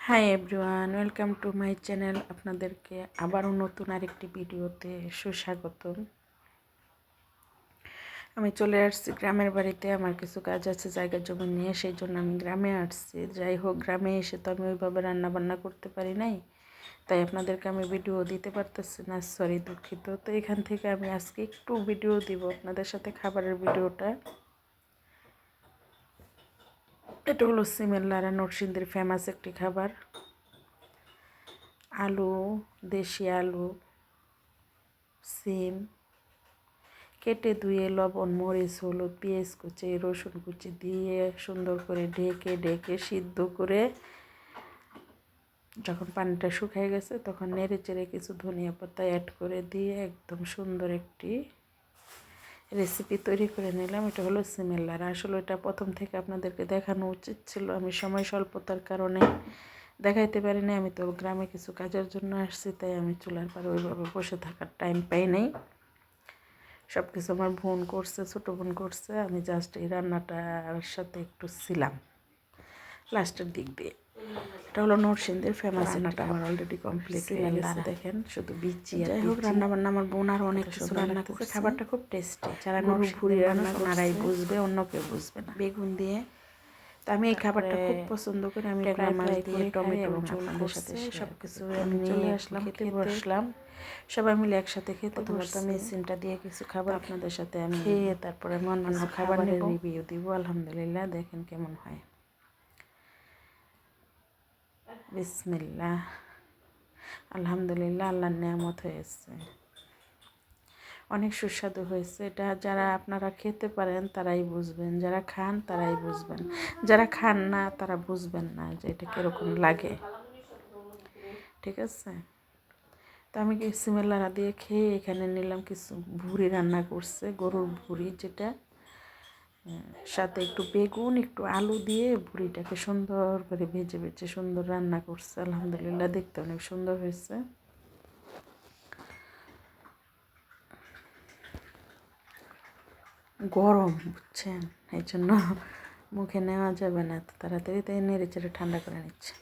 Hi everyone welcome to my channel আপনাদেরকে আবারও নতুন আরেকটি ভিডিওতে সুস্বাগতম। আমি চলে আসছি গ্রামের বাড়িতে, আমার কিছু কাজ আছে, জায়গা জমি নিয়ে, সেই জন্য আমি গ্রামে আসছি। যাই হোক, গ্রামে এসে তো আমি ওইভাবে রান্না বান্না করতে পারি নাই, তাই আপনাদেরকে আমি ভিডিও দিতে পারতেছি না সরি দুঃখিত। তো এখান থেকে আমি আজকে একটু ভিডিও দিব, আপনাদের সাথে খাবারের ভিডিওটা এটা হলো সিমেল্লারা নরসিংদীর ফেমাস একটি খাবার। আলু, দেশি আলু, সিম, কেটে ধুয়ে লবণ, মরিচ, হলুদ, পেঁয়াজ কুচি, রসুন কুচি দিয়ে সুন্দর করে ঢেকে ঢেকে সিদ্ধ করে যখন পানিটা শুকিয়ে গেছে তখন নেড়ে চেড়ে কিছু ধনিয়া পাতা অ্যাড করে দিয়ে একদম সুন্দর একটি রেসিপি তৈরি করে নিলাম। এটা হলো সিমেলার আসলে এটা প্রথম থেকে আপনাদেরকে দেখানো উচিত ছিল। আমি সময় স্বল্পতার কারণে দেখাইতে পারি না আমি তো গ্রামে কিছু কাজের জন্য আসছি, তাই আমি চুলার পরে ওইভাবে বসে থাকার টাইম পাই নাই। সব কিছু আমার বোন করছে, ছোটো বোন করছে। আমি জাস্ট এই রান্নাটার সাথে একটু ছিলাম। লাস্টের দিক দিয়ে। এটা হলো নরসিংদের ফেমাস রান্নাটা আমার অলরেডি কমপ্লিট হয়ে গেছে। দেখেন শুধু বিচি যাই হোক রান্না বান্না আমার বোন আর অনেক কিছু রান্না করছে। খাবারটা খুব টেস্টি যারা রান্না ওনারাই বুঝবে অন্য কেউ বুঝবে না। বেগুন দিয়ে। তো আমি এই খাবারটা খুব পছন্দ করি। আমি মাছ দিয়ে টমেটো সাথে সব কিছু আমি চলে আসলাম খেতে বসলাম। সবাই মিলে একসাথে খেতে প্রথমত আমি সিমটা দিয়ে কিছু খাবার আপনাদের সাথে আমি খেয়ে তারপরে আমি অন্যান্য খাবারের রিভিউ দিব আলহামদুলিল্লাহ। দেখেন কেমন হয়। বিসমিল্লা আলহামদুলিল্লাহ, আল্লাহর নিয়ামত হয়েছে। অনেক সুস্বাদু হয়েছে। এটা যারা আপনারা খেতে পারেন, তারাই বুঝবেন। যারা খান, তারাই বুঝবেন। যারা খান না, তারা বুঝবেন না যে এটা কীরকম লাগে। ঠিক আছে? তো আমি কি সিমেলারা দিয়ে খেয়ে এখানে নিলাম কিছু ভুড়ি রান্না করছে, গরুর ভুড়ি যেটা। সাথে একটু বেগুন, একটু আলু দিয়ে বুড়িটাকে সুন্দর করে ভেজে ভেজে সুন্দর রান্না করছে। আলহামদুলিল্লাহ দেখতে অনেক সুন্দর হয়েছে। গরম, বুঝছেন? এই জন্য মুখে নেওয়া যাবে না তো তাড়াতাড়ি তাই নেড়ে চেড়ে ঠান্ডা করে নিচ্ছে।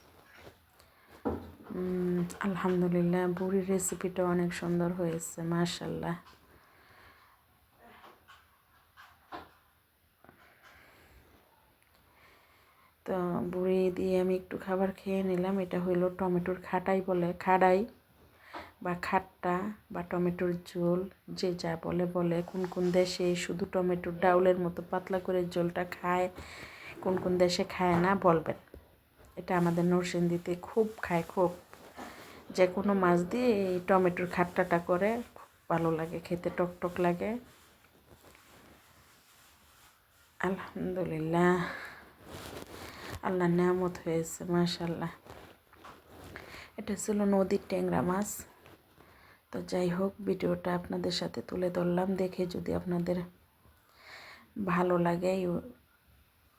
আলহামদুলিল্লাহ, বুড়ির রেসিপিটা অনেক সুন্দর হয়েছে মাশাল্লাহ তো বুড়ি দিয়ে আমি একটু খাবার খেয়ে নিলাম। এটা হইল টমেটোর খাটাই বলে, খাড়াই বা খাট্টা বা টমেটোর ঝোল, যে যা বলে বলে। কোন কোন দেশে শুধু টমেটোর ডাউলের মতো পাতলা করে ঝোলটা খায়, কোন কোন দেশে খায় না বলবেন। এটা আমাদের নরসিংদীতে খুব খায়, খুব। যে কোনো মাছ দিয়ে এই টমেটোর খাট্টাটা করে, খুব ভালো লাগে, খেতে টক টক লাগে। আলহামদুলিল্লাহ। আল্লাহ নিয়ামত হয়েছে মাশাল্লাহ এটা ছিল নদীর ট্যাংরা মাছ। তো যাই হোক, ভিডিওটা আপনাদের সাথে তুলে ধরলাম দেখে যদি আপনাদের ভালো লাগে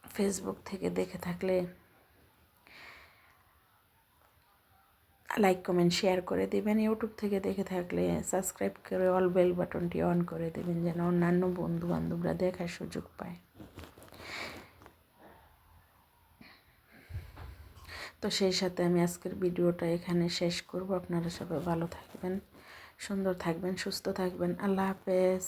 ফেসবুক থেকে দেখে থাকলে লাইক কমেন্ট শেয়ার করে দেবেন। ইউটিউব থেকে দেখে থাকলে সাবস্ক্রাইব করে অল বেল বাটনটি অন করে দেবেন, যেন অন্যান্য বন্ধু বান্ধবরা দেখার সুযোগ পায়। তো সেই সাথে আমি আজকের ভিডিওটা এখানে শেষ করব। আপনারা সবাই ভালো থাকবেন, সুন্দর থাকবেন, সুস্থ থাকবেন। আল্লাহ হাফেজ।